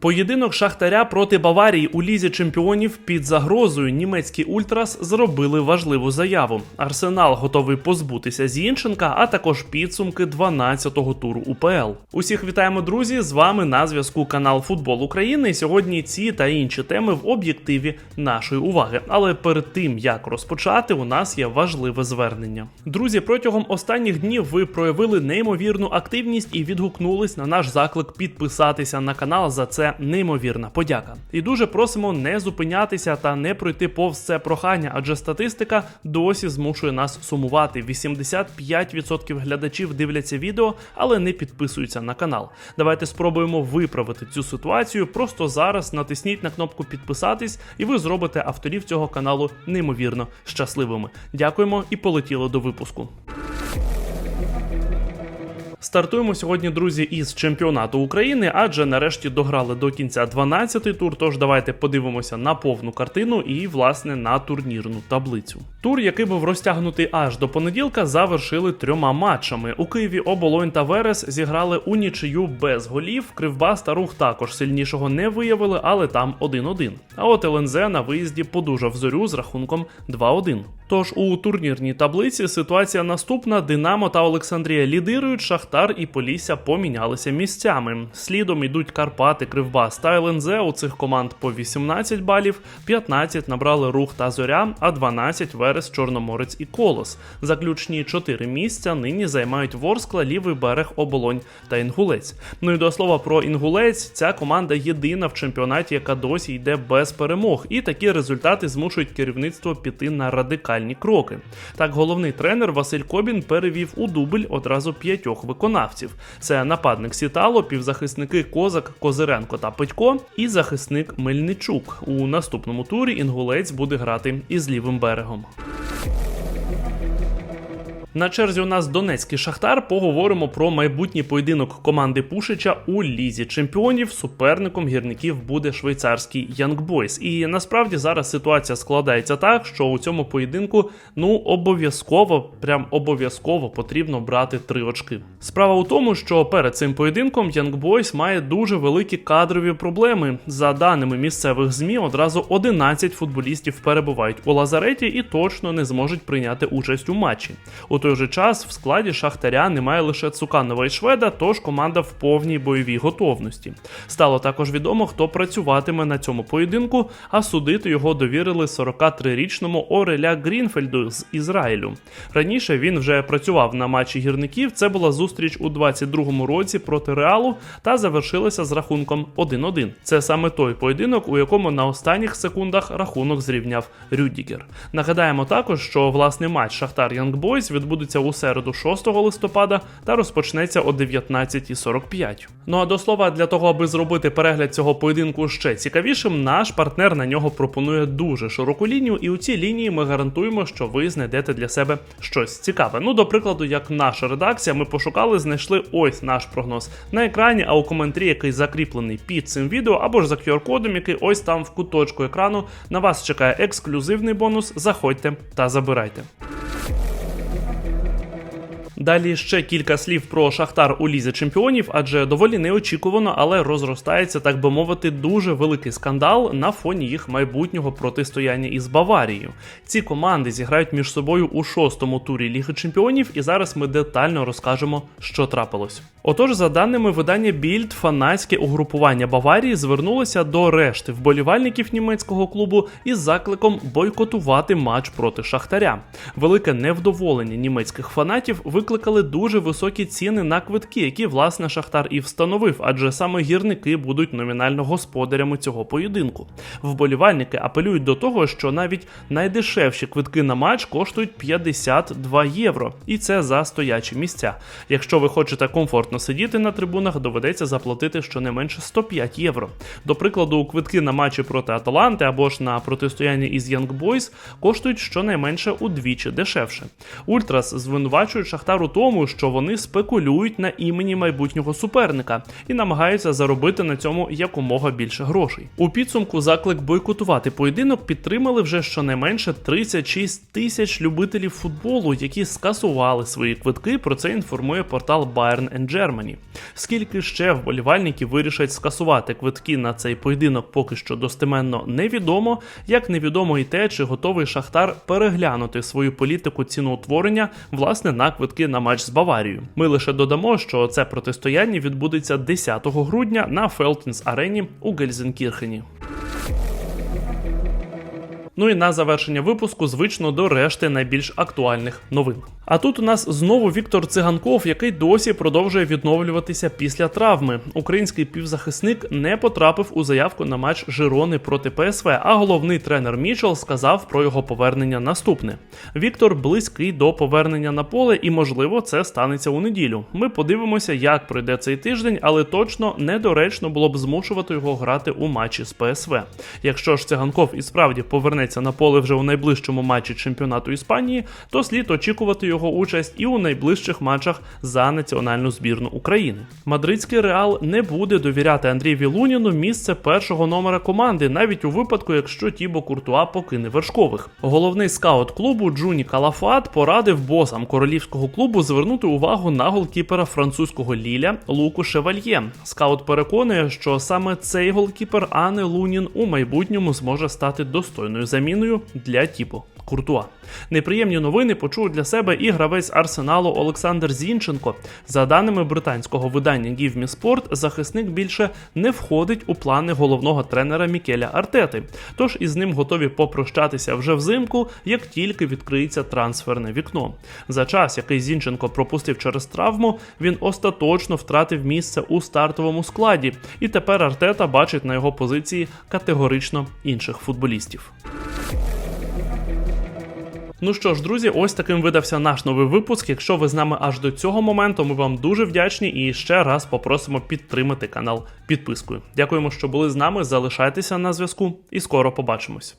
Поєдинок Шахтаря проти Баварії у лізі чемпіонів під загрозою німецькі ультрас зробили важливу заяву. Арсенал готовий позбутися Зінченка, а також підсумки 12-го туру УПЛ. Усіх вітаємо, друзі! З вами на зв'язку канал Футбол України. Сьогодні ці та інші теми в об'єктиві нашої уваги. Але перед тим як розпочати, у нас є важливе звернення. Друзі, протягом останніх днів ви проявили неймовірну активність і відгукнулись на наш заклик підписатися на канал. За це неймовірна подяка. І дуже просимо не зупинятися та не пройти повз це прохання, адже статистика досі змушує нас сумувати. 85% глядачів дивляться відео, але не підписуються на канал. Давайте спробуємо виправити цю ситуацію. Просто зараз натисніть на кнопку підписатись, і ви зробите авторів цього каналу неймовірно щасливими. Дякуємо і полетіли до випуску. Стартуємо сьогодні, друзі, із чемпіонату України, адже нарешті дограли до кінця 12-й тур. Тож давайте подивимося на повну картину і, власне, на турнірну таблицю. Тур, який був розтягнутий аж до понеділка, завершили трьома матчами. У Києві Оболонь та Верес зіграли у нічию без голів. Кривбас та рух також сильнішого не виявили, але там 1-1. А от ЛНЗ на виїзді подужав зорю з рахунком 2-1. Тож у турнірній таблиці ситуація наступна: Динамо та Олександрія лідирують, Шахтар і Полісся помінялися місцями. Слідом йдуть Карпати, Кривбас та ЛНЗ. У цих команд по 18 балів, 15 набрали рух та зоря, а 12 Верес, Чорноморець і Колос. Заключні 4 місця нині займають Ворскла, лівий берег, оболонь та Інгулець. Ну і до слова про Інгулець, ця команда єдина в чемпіонаті, яка досі йде без перемог. І такі результати змушують керівництво піти на радикальні кроки. Так, головний тренер Василь Кобін перевів у дубль одразу п'ятьох виконавців: це нападник Сітало, півзахисники Козак, Козиренко та Петько, і захисник Мельничук. У наступному турі інгулець буде грати із лівим берегом. На черзі у нас Донецький Шахтар. Поговоримо про майбутній поєдинок команди Пушича у лізі чемпіонів. Суперником гірників буде швейцарський Boys. І насправді зараз ситуація складається так, що у цьому поєдинку ну обов'язково, прям обов'язково потрібно брати три очки. Справа у тому, що перед цим поєдинком Boys має дуже великі кадрові проблеми. За даними місцевих змі, одразу 11 футболістів перебувають у лазареті і точно не зможуть прийняти участь у матчі. У той же час в складі Шахтаря немає лише Цуканова і Шведа, тож команда в повній бойовій готовності. Стало також відомо, хто працюватиме на цьому поєдинку, а судити його довірили 43-річному Ореля Грінфельду з Ізраїлю. Раніше він вже працював на матчі гірників. Це була зустріч у 22-му році проти Реалу та завершилася з рахунком 1-1. Це саме той поєдинок, у якому на останніх секундах рахунок зрівняв Рюдігер. Нагадаємо також, що власний матч Шахтар Янг Бойс відбудеться у середу 6 листопада та розпочнеться о 19.45. Ну а до слова, для того, аби зробити перегляд цього поєдинку ще цікавішим, наш партнер на нього пропонує дуже широку лінію, і у цій лінії ми гарантуємо, що ви знайдете для себе щось цікаве. Ну, до прикладу, як наша редакція, ми пошукали, знайшли ось наш прогноз на екрані, а у коментарі, який закріплений під цим відео, або ж за QR-кодом, який ось там в куточку екрану, на вас чекає ексклюзивний бонус. Заходьте та забирайте. Далі ще кілька слів про Шахтар у лізі чемпіонів, адже доволі неочікувано, але розростається, так би мовити, дуже великий скандал на фоні їх майбутнього протистояння із Баварією. Ці команди зіграють між собою у шостому турі Ліги Чемпіонів, і зараз ми детально розкажемо, що трапилось. Отож, за даними видання Більд, фанатське угрупування Баварії звернулося до решти вболівальників німецького клубу із закликом бойкотувати матч проти Шахтаря. Велике невдоволення німецьких фанатів викликали дуже високі ціни на квитки, які власне Шахтар і встановив, адже саме гірники будуть номінально господарями цього поєдинку. Вболівальники апелюють до того, що навіть найдешевші квитки на матч коштують 52 євро, і це за стоячі місця. Якщо ви хочете комфортно сидіти на трибунах, доведеться заплатити щонайменше 105 євро. До прикладу, квитки на матчі проти Аталанти або ж на протистояння із Young Boys коштують щонайменше удвічі дешевше. Ультрас звинувачують Шахтар У тому, що вони спекулюють на імені майбутнього суперника і намагаються заробити на цьому якомога більше грошей. У підсумку заклик бойкотувати поєдинок підтримали вже щонайменше 36 тисяч любителів футболу, які скасували свої квитки. Про це інформує портал Bayern and Germany. Скільки ще вболівальників вирішать скасувати квитки на цей поєдинок, поки що достеменно невідомо. Як невідомо і те, чи готовий Шахтар переглянути свою політику ціноутворення власне на квитки на матч з Баварією. Ми лише додамо, що це протистояння відбудеться 10 грудня на Фелтінс Арені у Гельзенкірхені. Ну і на завершення випуску, звично до решти найбільш актуальних новин. А тут у нас знову Віктор Циганков, який досі продовжує відновлюватися після травми. Український півзахисник не потрапив у заявку на матч Жирони проти ПСВ. А головний тренер Мічел сказав про його повернення наступне: Віктор близький до повернення на поле, і можливо це станеться у неділю. Ми подивимося, як пройде цей тиждень, але точно недоречно було б змушувати його грати у матчі з ПСВ. Якщо ж циганков і справді повернеться на поле вже у найближчому матчі чемпіонату Іспанії, то слід очікувати його участь і у найближчих матчах за національну збірну України. Мадридський реал не буде довіряти Андрієві Луніну місце першого номера команди, навіть у випадку, якщо Тібо Куртуа покине вершкових. Головний скаут клубу Джуні Калафат порадив босам королівського клубу звернути увагу на голкіпера французького Ліля Луку Шевальє. Скаут переконує, що саме цей голкіпер, а не Лунін, у майбутньому зможе стати достойною заміною для Тібо. Куртуа. Неприємні новини почув для себе і гравець арсеналу Олександр Зінченко. За даними британського видання Give Me Sport, захисник більше не входить у плани головного тренера Мікеля Артети. Тож із ним готові попрощатися вже взимку, як тільки відкриється трансферне вікно. За час, який Зінченко пропустив через травму, він остаточно втратив місце у стартовому складі, і тепер Артета бачить на його позиції категорично інших футболістів. Ну що ж, друзі, ось таким видався наш новий випуск. Якщо ви з нами аж до цього моменту, ми вам дуже вдячні і ще раз попросимо підтримати канал підпискою. Дякуємо, що були з нами. Залишайтеся на зв'язку і скоро побачимось.